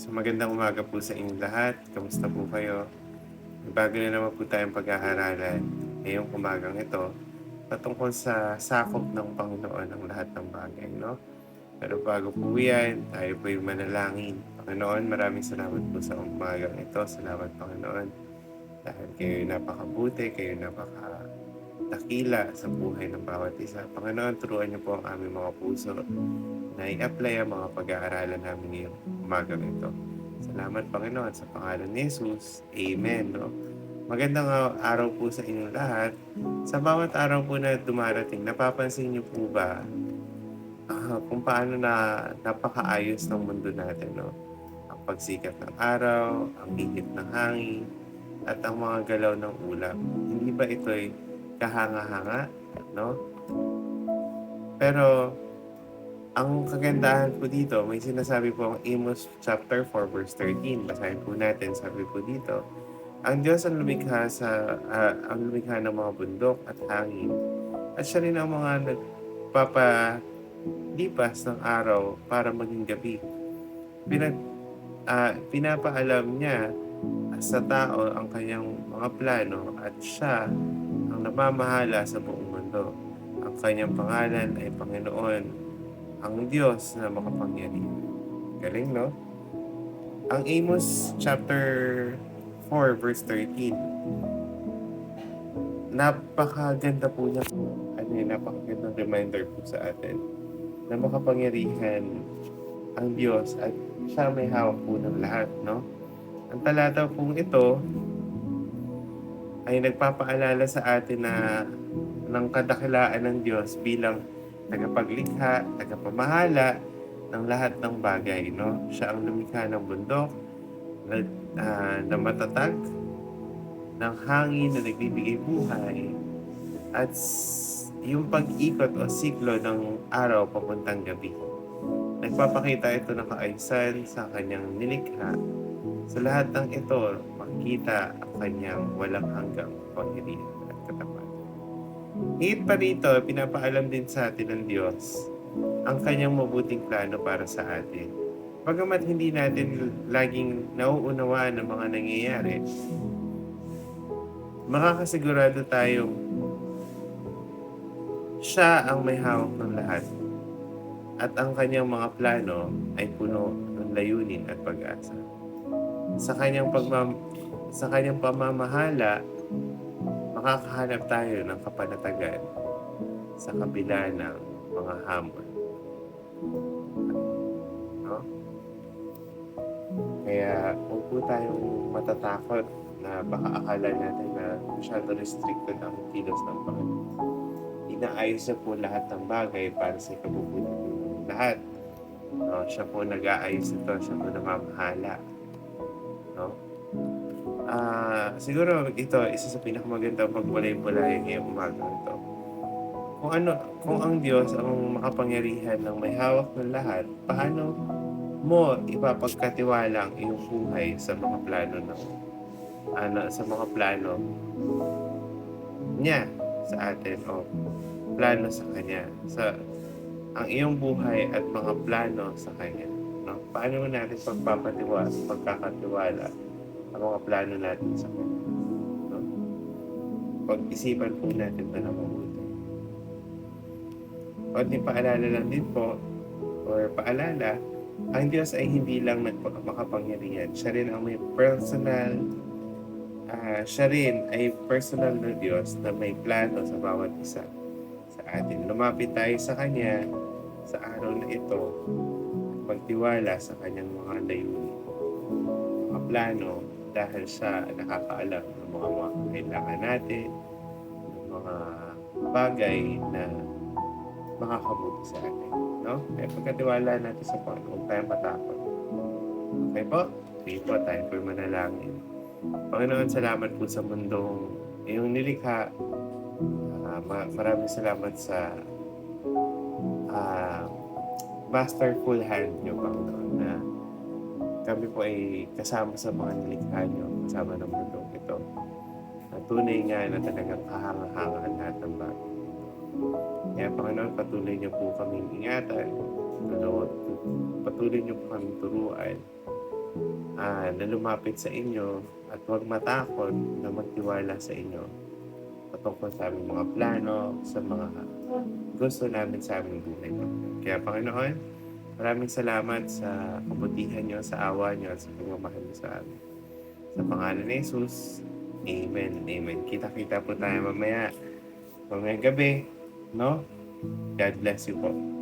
So magandang umaga po sa inyong lahat. Kamusta po kayo? Bago na naman po tayong pag-aaralan ngayong umagang ito patungkol sa sakop ng Panginoon ang lahat ng bagay, no? Pero bago po yan, tayo po yung manalangin. Panginoon, maraming salamat po sa umagang ito. Salamat, Panginoon. Dahil kayo napakabuti, kayo napakadakila sa buhay ng bawat isa. Panginoon, turuan niyo po ang aming mga puso na i-apply ang mga pag-aaralan namin ngayong umagang ito. Salamat Panginoon sa pangalan ni Jesus. Amen. No? Magandang araw po sa inyong lahat. Sa bawat araw po na dumarating, napapansin niyo po ba ah, kung paano na napakaayos ng mundo natin, no? Ang pagsikat ng araw, ang init ng hangin, at ang mga galaw ng ulap. Hindi ba ito'y kahanga-hanga, no? Pero ang kagandahan po dito, may sinasabi po ang Amos chapter 4 verse 13. Basahin po natin, sabi po dito, ang Diyos ang lumikha sa ah, ang lumikha ng mga bundok at hangin at siya rin ang mga nagpapalipas ng araw para maging gabi. Pinag, ah, pinapaalam niya sa tao ang kanyang mga plano at siya ang namamahala sa buong mundo. Ang kanyang pangalan ay Panginoon, ang Diyos na makapangyarihan. Galing, no? Ang Amos chapter 4 verse 13. Napakaganda po niya. Ano yun, napakagandang reminder po sa atin na makapangyarihan ang Diyos at siya may hawak po ng lahat, no? Ang talata pong ito ay nagpapaalala sa atin na ng kadakilaan ng Diyos bilang tagapaglikha, tagapamahala ng lahat ng bagay, no? Siya ang lumikha ng bundok na, ah, na matatag, ng hangin na nagbibigay buhay, at yung pag-ikot o siklo ng araw papuntang gabi. Nagpapakita ito ng kaayusan sa kanyang nilikha. Sa lahat ng ito, makikita ang kanyang walang hanggang pangyarihan. Higit pa rito, pinapaalam din sa atin ng Diyos ang kanyang mabuting plano para sa atin. Bagamat hindi natin laging nauunawaan ng mga nangyayari, makakasigurado tayong siya ang may hawak ng lahat at ang kanyang mga plano ay puno ng layunin at pag-asa. Sa kanyang pagmam sa kanyang pamamahala, makakahanap tayo ng kapanatagan sa kabila ng mga hamon. No? Kaya huwag po tayong matatakot na baka akala natin na masyado restricted ang kilos ng Panginoon. Inaayos niya po lahat ng bagay para sa ikabubuti po ng lahat. No? Siya po nag-aayos ito, siya po namamahala. No? Ah, siguro ito isa sa pinakamagandang pagwalay-walay ngayong umaga ito. Kung ano, kung ang Diyos ang makapangyarihan ng may hawak ng lahat, paano mo ipapagkatiwala ang iyong buhay sa mga plano ng ano sa mga plano niya sa atin o plano sa kanya sa ang iyong buhay at mga plano sa kanya no paano natin pagpapatiwala pagkakatiwala ang mga plano natin sa kanya no pag-isipan po natin ito na mabuti Konting paalala lang din po or paalala ang Diyos ay hindi lang makapangyarihan. Siya rin ang may personal, ah, siya rin ay personal na Diyos na may plano sa bawat isa sa atin. Lumapit tayo sa Kanya sa araw na ito magtiwala sa Kanyang mga layunin, mga plano dahil siya nakakaalam ng mga mga kailangan natin, ng mga bagay na makakabuti sa atin. No? Kaya pagkatiwala natin sa Panginoon, huwag tayong matakot. Okay po? Okay po, tayo po manalangin. Panginoon, salamat po sa mundong iyong nilikha. Ma- maraming salamat sa ah, masterful hand niyo, Panginoon, na kami po ay kasama sa mga nilikha niyo, kasama ng mundong ito. Na tunay nga na talagang kahanga-hanga ang lahat ng bagay. Kaya Panginoon, patuloy niyo po kaming ingatan. Patuloy, patuloy niyo po kaming turuan ah, na lumapit sa inyo at huwag matakot na magtiwala sa inyo patungkol sa aming mga plano, sa mga gusto namin sa aming buhay. Kaya Panginoon, maraming salamat sa kabutihan niyo, sa awa niyo, at sa pagmamahal niyo sa amin. Sa pangalan ni Jesus, Amen and Amen. Kita-kita po tayo mamaya. Mamayang gabi, no? God bless you po.